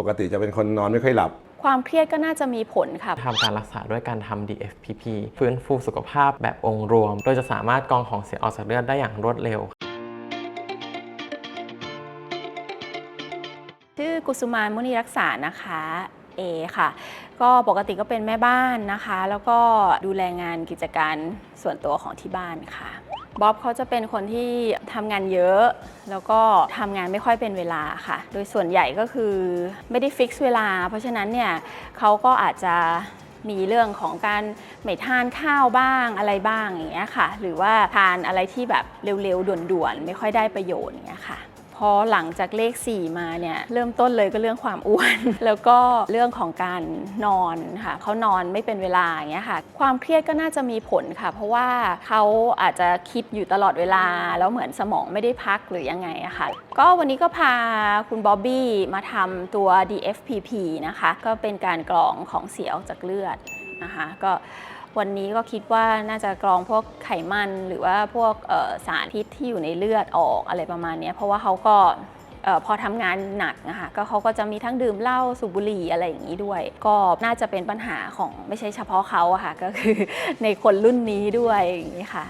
ปกติจะเป็นคนนอนไม่ค่อยหลับ ความเครียดก็น่าจะมีผลค่ะ ทำการรักษาด้วยการทำ DFPP ฟื้นฟูสุขภาพแบบองค์รวม โดยจะสามารถกรองของเสียออกจากเลือดได้อย่างรวดเร็ว ชื่อกุสุมานมุนีรักษานะคะเอค่ะ ก็ปกติก็เป็นแม่บ้านนะคะ แล้วก็ดูแลงานกิจการส่วนตัวของที่บ้านค่ะ บ๊อบเขาจะเป็นคนที่ทำงานเยอะ แล้วก็ทำงานไม่ค่อยเป็นเวลาค่ะ โดยส่วนใหญ่ก็คือไม่ได้ฟิกซ์เวลา เพราะฉะนั้นเนี่ยเขาก็อาจจะมีเรื่องของการไม่ทานข้าวบ้างอะไรบ้างอย่างเงี้ยค่ะ หรือว่าทานอะไรที่แบบเร็วๆด่วนๆ ไม่ค่อยได้ประโยชน์อย่างเงี้ยค่ะ อหลังจากเลข 4 มาเนี่ยเริ่มต้นเลยก็เรื่องความอ้วน แล้วก็เรื่องของการนอนค่ะเขานอนไม่เป็นเวลาอย่างเงี้ยค่ะ ความเครียดก็น่าจะมีผลค่ะ เพราะว่าเขาอาจจะคิดอยู่ตลอดเวลา แล้วเหมือนสมองไม่ได้พักหรือยังไงอะค่ะ ก็วันนี้ก็พาคุณบ๊อบบี้มาทำตัว DFPP นะคะ ก็เป็นการกรองของเสียออกจากเลือด นะคะก็วันนี้ก็คิดว่าน่าจะกรองพวกไขมันหรือว่าพวกสารพิษที่อยู่ในเลือดออกอะไรประมาณนี้เพราะว่าเขาก็พอทำงานหนักนะคะก็เขาก็จะมีทั้งดื่มเหล้าสูบบุหรี่อะไรอย่างนี้ด้วย ก็น่าจะเป็นปัญหาของไม่ใช่เฉพาะเขาอะค่ะก็คือในคนรุ่นนี้ด้วยอย่างนี้ค่ะ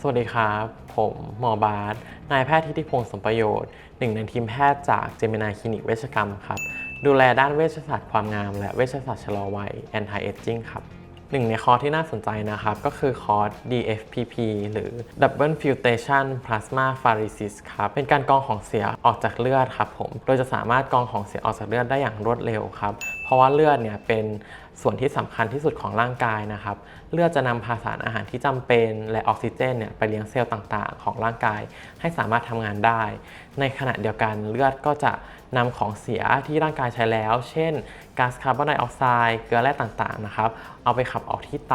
สวัสดีครับ ผมหมอบาสนายแพทย์ทิติพงศ์สมประโยชน์หนึ่งในทีมแพทย์จากเจมินาคลินิกเวชกรรมครับ ดูแลด้านเวชศาสตร์ความงาม และเวชศาสตร์ชะลอวัย anti aging ครับหนึ่งในคอร์สที่น่าสนใจนะครับ ก็คือคอร์ส DFPP หรือ Double Filtration Plasma Pharesis ครับ เป็นการกรองของเสียออกจากเลือดครับผม โดยจะสามารถกรองของเสียออกจากเลือดได้อย่างรวดเร็วครับ เพราะว่าเลือดเนี่ยเป็นส่วนที่สำคัญที่สุดของร่างกายนะครับ เลือดจะนำพาสารอาหารที่จำเป็นและออกซิเจนเนี่ยไปเลี้ยงเซลล์ต่างๆ ของร่างกาย ให้สามารถทำงานได้ ในขณะเดียวกันเลือดก็จะ นำของเสียที่ร่างกายใช้แล้ว เช่นก๊าซคาร์บอนไดออกไซด์เกลือแร่ต่างๆนะครับ เอาไปขับออกที่ไต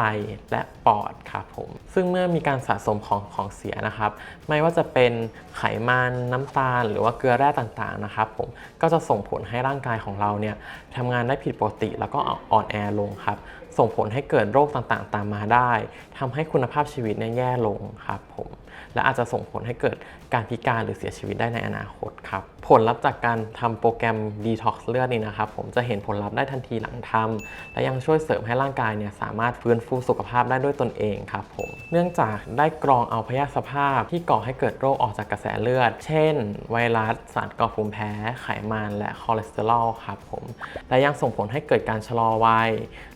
และปอดครับผม ซึ่งเมื่อมีการสะสมของของเสียนะครับ ไม่ว่าจะเป็นไขมันน้ำตาล หรือว่าเกลือแร่ต่างๆนะครับผม ก็จะส่งผลให้ร่างกายของเราเนี่ยทำงานได้ผิดปกติแล้วก็อ่อนแอลงครับ ส่งผลให้เกิดโรคต่างๆ ตามมาได้ทำให้คุณภาพชีวิตเนี่ยแย่ลงครับผม และอาจจะส่งผลให้เกิดการพิการหรือเสียชีวิตได้ในอนาคตครับ ผลลัพธ์จากการทำโปรแกรม Detox เลือดนี่นะครับ ผมจะเห็นผลลัพธ์ได้ทันทีหลังทำและยังช่วยเสริมให้ร่างกายเนี่ยสามารถฟื้นฟูสุขภาพได้ด้วยตนเองครับผม เนื่องจากได้กรองเอาพยาธิสภาพที่ก่อให้เกิดโรคออกจากกระแสเลือด เช่น ไวรัส สารก่อภูมิแพ้ ไขมันและคอเลสเตอรอลครับผม และยังส่งผลให้เกิดการชะลอวัย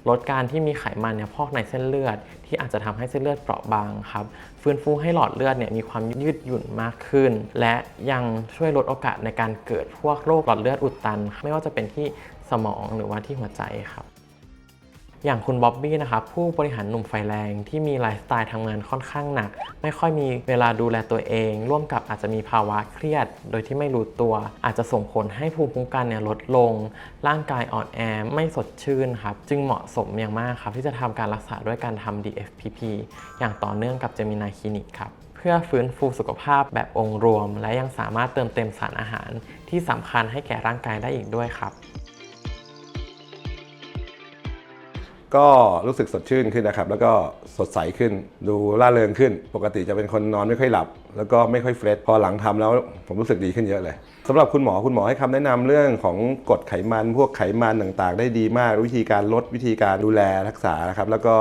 ลดการที่มีไขมันเนี่ยพอกในเส้นเลือด ที่อาจจะทำให้เส้นเลือดเปราะบางครับ ฟื้นฟูให้หลอดเลือดเนี่ยมีความยืดหยุ่นมากขึ้น และยังช่วยลดโอกาสในการเกิดพวกโรคหลอดเลือดอุดตัน ไม่ว่าจะเป็นที่สมองหรือว่าที่หัวใจครับ อย่างคุณบ๊อบบี้นะครับผู้บริหารหนุ่มไฟแรงที่มีไลฟ์สไตล์ทำงานค่อนข้างหนัก ไม่ค่อยมีเวลาดูแลตัวเอง ร่วมกับอาจจะมีภาวะเครียด โดยที่ไม่รู้ตัว อาจจะส่งผลให้ภูมิคุ้มกันเนี่ยลดลง ร่างกายอ่อนแอไม่สดชื่นครับจึงเหมาะสมอย่างมากครับที่จะทำการรักษาด้วยการทำ DFPP อย่างต่อเนื่องกับเจมินาคลินิกครับเพื่อฟื้นฟูสุขภาพแบบองค์รวม และยังสามารถเติมเต็มสารอาหารที่สำคัญให้แก่ร่างกายได้อีกด้วยครับ ก็รู้สึกสดชื่นขึ้นนะครับ แล้วก็สดใสขึ้น ดูร่าเริงขึ้น ปกติจะเป็นคนนอนไม่ค่อยหลับ แล้วก็ไม่ค่อยเฟรชพอหลังทำแล้วผมรู้สึกดีขึ้นเยอะเลยสำหรับคุณหมอคุณหมอให้คำแนะนำเรื่องของกรดไขมัน พวกไขมันต่างๆ ได้ดีมาก วิธีการลดวิธีการดูแลรักษานะครับ แล้วก็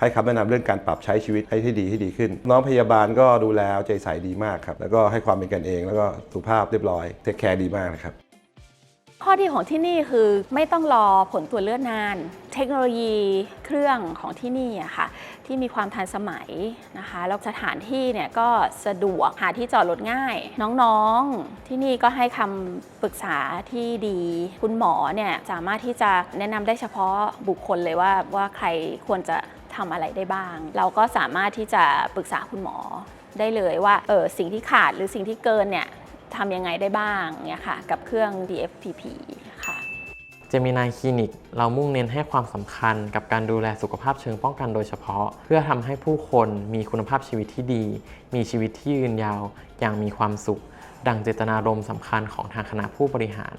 ให้คำแนะนำเรื่องการปรับใช้ชีวิตให้ให้ดีให้ดีขึ้น น้องพยาบาลก็ดูแลใจใส่ดีมากครับ แล้วก็ให้ความเป็นกันเอง แล้วก็สุภาพเรียบร้อยเทคแคร์ดีมากนะครับ ข้อดีของที่นี่คือไม่ต้องรอผลตรวจเลือดนาน เทคโนโลยีเครื่องของที่นี่อะค่ะที่มีความทันสมัยนะคะแล้วสถานที่เนี่ยก็สะดวกหาที่จอดรถง่าย น้องๆที่นี่ก็ให้คำปรึกษาที่ดี คุณหมอเนี่ยสามารถที่จะแนะนำได้เฉพาะบุคคลเลยว่าว่าใครควรจะทำอะไรได้บ้าง เราก็สามารถที่จะปรึกษาคุณหมอได้เลยว่าเออสิ่งที่ขาดหรือสิ่งที่เกินเนี่ย ทำยังไงได้บ้างเนี่ยค่ะกับเครื่อง DFPP ค่ะเจมินายคลินิก เรามุ่งเน้นให้ความสำคัญกับการดูแลสุขภาพเชิงป้องกันโดยเฉพาะ เพื่อทำให้ผู้คนมีคุณภาพชีวิตที่ดี มีชีวิตที่ยืนยาว อย่างมีความสุข ดังเจตนารมณ์สำคัญของทางคณะผู้บริหาร